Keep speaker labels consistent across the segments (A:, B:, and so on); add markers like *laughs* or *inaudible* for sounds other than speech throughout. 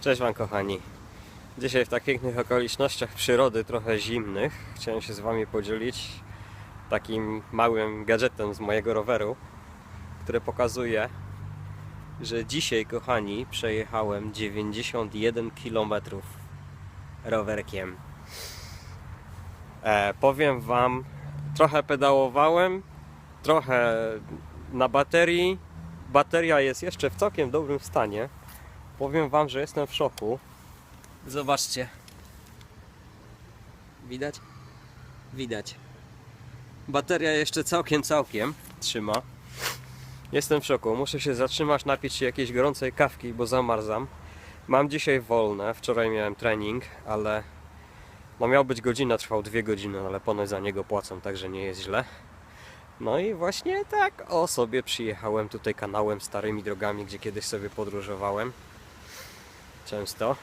A: Cześć Wam kochani. Dzisiaj w tak pięknych okolicznościach przyrody, trochę zimnych, chciałem się z Wami podzielić takim małym gadżetem z mojego roweru, który pokazuje, że dzisiaj kochani przejechałem 91 km rowerkiem. E, powiem Wam, trochę pedałowałem, trochę na baterii. Bateria jest jeszcze w całkiem dobrym stanie. Powiem Wam, że jestem w szoku. Zobaczcie. Widać? Widać. Bateria jeszcze całkiem, całkiem trzyma. Jestem w szoku. Muszę się zatrzymać, napić się jakiejś gorącej kawki, bo zamarzam. Mam dzisiaj wolne. Wczoraj miałem trening, ale no miał być godzina, trwał dwie godziny, ale ponoć za niego płacą, także nie jest źle. No i właśnie tak o sobie przyjechałem tutaj kanałem starymi drogami, gdzie kiedyś sobie podróżowałem często.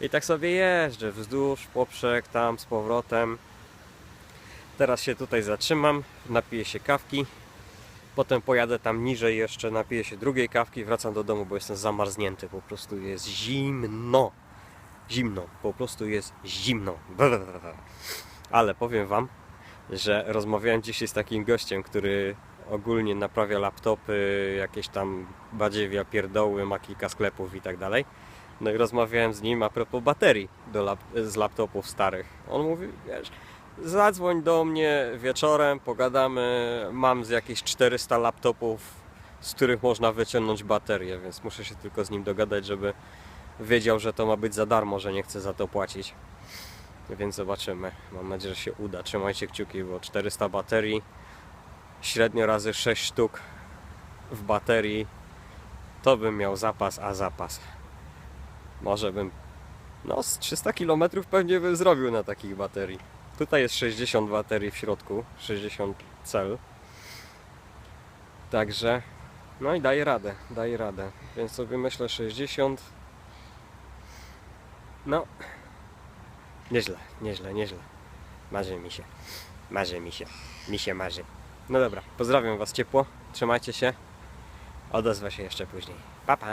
A: I tak sobie jeżdżę wzdłuż, poprzek, tam z powrotem. Teraz się tutaj zatrzymam, napiję się kawki. Potem pojadę tam niżej jeszcze, napiję się drugiej kawki, wracam do domu, bo jestem zamarznięty. Po prostu jest zimno. Zimno, po prostu jest zimno. *laughs* Ale powiem Wam, że rozmawiałem dzisiaj z takim gościem, który ogólnie naprawia laptopy, jakieś tam badziewia, pierdoły, ma kilka sklepów i tak dalej. No i rozmawiałem z nim a propos baterii do lap z laptopów starych. On mówi, wiesz, zadzwoń do mnie wieczorem, pogadamy, mam z jakieś 400 laptopów, z których można wyciągnąć baterię, więc muszę się tylko z nim dogadać, żeby wiedział, że to ma być za darmo, że nie chcę za to płacić. Więc zobaczymy. Mam nadzieję, że się uda. Trzymajcie kciuki, bo 400 baterii, średnio razy 6 sztuk w baterii, to bym miał zapas, a zapas. Może bym, no z 300 km pewnie bym zrobił na takich baterii. Tutaj jest 60 baterii w środku, 60 cel. Także, no i daje radę, daje radę. Więc sobie myślę 60. No, nieźle, nieźle, nieźle. Marzy mi się, marzy mi się, mi się marzy. No dobra, pozdrawiam Was ciepło, trzymajcie się. Odezwę się jeszcze później. Pa, pa!